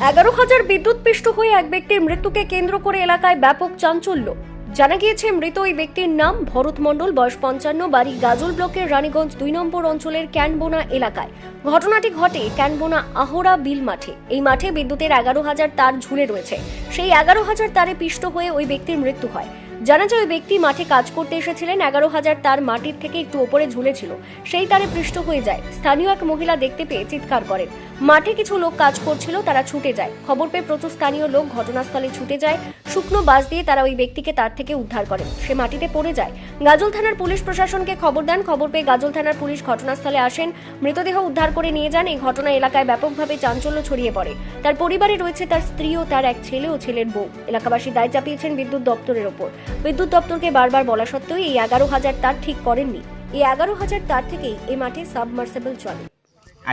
এগারো হাজার বিদ্যুৎ পৃষ্ঠ হয়ে এক ব্যক্তির মৃত্যুকে কেন্দ্র করে এলাকায় ব্যাপক চাঞ্চল্য। জানা গিয়েছে, মৃত ওই ব্যক্তির নাম ভরত মণ্ডল, বয়স পঞ্চান্ন, বাড়ি গাজল ব্লকের রানীগঞ্জ দুই নম্বর অঞ্চলের ক্যানবোনা এলাকায়। ঘটনাটি ঘটে ক্যানবোনা আহরা বিল মাঠে। এই মাঠে বিদ্যুতের এগারো হাজার তার ঝুলে রয়েছে। সেই এগারো হাজার তারে পিষ্ট হয়ে ওই ব্যক্তির মৃত্যু হয়। জানা যায় ওই ব্যক্তি মাঠে কাজ করতে এসেছিলেন। এগারো হাজার তার মাটির থেকে একটু ওপরে ঝুলেছিল। সেই তারে পৃষ্ঠ হয়ে যায়। স্থানীয় এক মহিলা দেখতে পেয়ে চিৎকার করেন। মাঠে কিছু লোক কাজ করছিল, তারা ছুটে যায়। খবর পেয়ে প্রচুর স্থানীয় লোক ঘটনাস্থলে ছুটে যায়। শুকনো বাস দিয়ে তারা ওই ব্যক্তিকে তার থেকে উদ্ধার করেন। সে মাটিতে পড়ে যায়। গাজল থানার পুলিশ প্রশাসনকে খবর দেন। খবর পেয়ে গাজল থানার পুলিশ ঘটনাস্থলে আসেন। মৃতদেহ উদ্ধার করে নিয়ে যান। এই ঘটনা এলাকায় ব্যাপকভাবে চাঞ্চল্য ছড়িয়ে পড়ে। তার পরিবারে রয়েছে তার স্ত্রী ও তার এক ছেলে ও ছেলের বউ। এলাকাবাসী দায় চাপিয়েছেন বিদ্যুৎ দপ্তরের ওপর। বিদ্যুৎ দপ্তরকে বারবার বলা সত্ত্বেও এই এগারো হাজার তার ঠিক করেননি। এই এগারো হাজার তার থেকেই এই মাঠে সাবমার্সেবল চলে।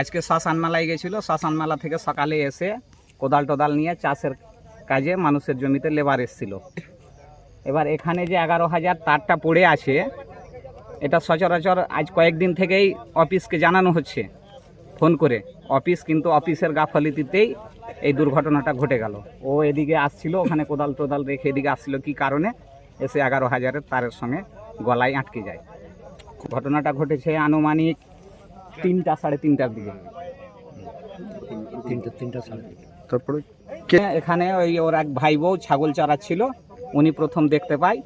আজকে শ্মশান মেলায় গেছিল। শ্মশান মেলা থেকে সকালে এসে কোদাল টোদাল নিয়ে চাষের কাজে মানুষের জমিতে লেবার এসছিল। এবার এখানে যে এগারো হাজার তারটা পড়ে আছে, এটা সচরাচর আজ কয়েকদিন থেকেই অফিসকে জানানো হচ্ছে, ফোন করে। অফিস কিন্তু অফিসের গাফলিতিতেই এই দুর্ঘটনাটা ঘটে গেল। ও এদিকে আসছিল, ওখানে কোদাল টোদাল রেখে এদিকে আসছিল, কি কারণে? এসে এগারো হাজারের তারের সঙ্গে গলায় আটকে যায়। ঘটনাটা ঘটেছে আনুমানিক তিনটা সাড়ে তিনটার দিকে। তারপরে এখানে ওই ওর এক ভাই বউ ছাগল চড়াচ্ছিল উনি প্রথম দেখতে পায়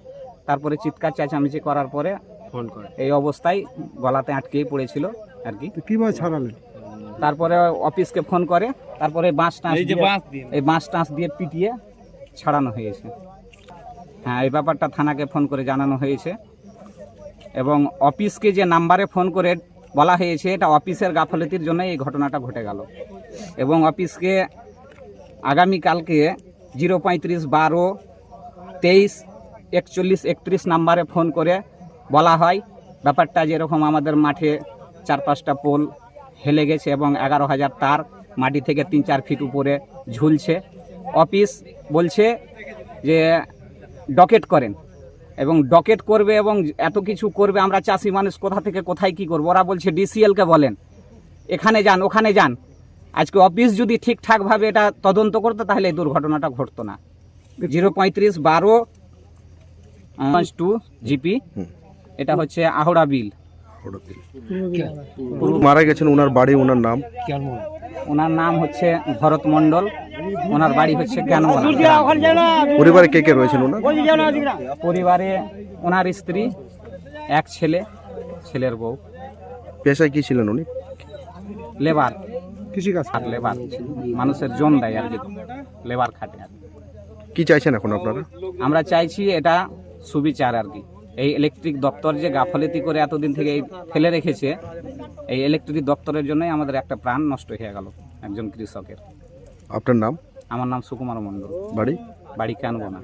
তারপরে চিৎকার চেঁচামেচি করার পরে ফোন করে। এই অবস্থায় গলাতে আটকেই পড়েছিল আর কি। কীভাবে ছাড়ালেন? তারপরে অফিসকে ফোন করে তারপরে বাঁশ টাঁস দিয়ে এই বাঁশ টাঁস দিয়ে পিটিয়ে ছাড়ানো হয়েছে। হ্যাঁ এই ব্যাপারটা থানাকে ফোন করে জানানো হয়েছে। এবং অফিসকে যে নাম্বারে ফোন করে বলা হয়েছে, এটা অফিসের গাফলতির জন্য এই ঘটনাটা ঘটে গেল। এবং অফিসকে আগামীকালকে জিরো পঁয়ত্রিশ বারো তেইশ একচল্লিশ একত্রিশ নাম্বারে ফোন করে বলা হয়। ব্যাপারটা যেরকম আমাদের মাঠে চার পাঁচটা পোল হেলে গেছে এবং এগারো হাজার তার মাটি থেকে তিন চার ফিট উপরে ঝুলছে। অফিস বলছে যে ডকেট করেন। এবং ডকেট করবে এবং এত কিছু করবে আমরা চাষি মানুষ কোথা থেকে কোথায় কি করব? ওরা বলছে ডিসিএলকে বলেন। এখানে যান ওখানে যান। আজকে অফিস যদি ঠিকঠাকভাবে এটা তদন্ত করতো তাহলে এই দুর্ঘটনাটা ঘটতো না। জিরো পঁয়ত্রিশ বারো টু জিপি। এটা হচ্ছে আহড়া বিল। মারা গেছেন ওনার বাড়ি ওনার নাম? ওনার নাম হচ্ছে ভরত মণ্ডল। ওনার বাড়ি হচ্ছে কেন পরিবারে কে কে রয়েছেন ওনার? পরিবারে ওনার স্ত্রী এক ছেলে ছেলের বউ। পেশায় কি ছিলেন উনি? লেবার। কৃষিকাজ। আর লেবার। মানুষের জন দেয় আর কি। লেবার খাটে আর কি। কি চাইছেন এখন আপনারা? আমরা চাইছি এটা সুবিচার আর কি। এই ইলেকট্রিক দপ্তর যে গাফলতি করে এতদিন থেকে এই ফেলে রেখেছে এই ইলেকট্রিক দপ্তরের জন্যই আমাদের একটা প্রাণ নষ্ট হয়ে গেল একজন কৃষকের। আপনার নাম? আমার নাম সুকুমার মণ্ডল। বাড়ি? বাড়ি কানবো না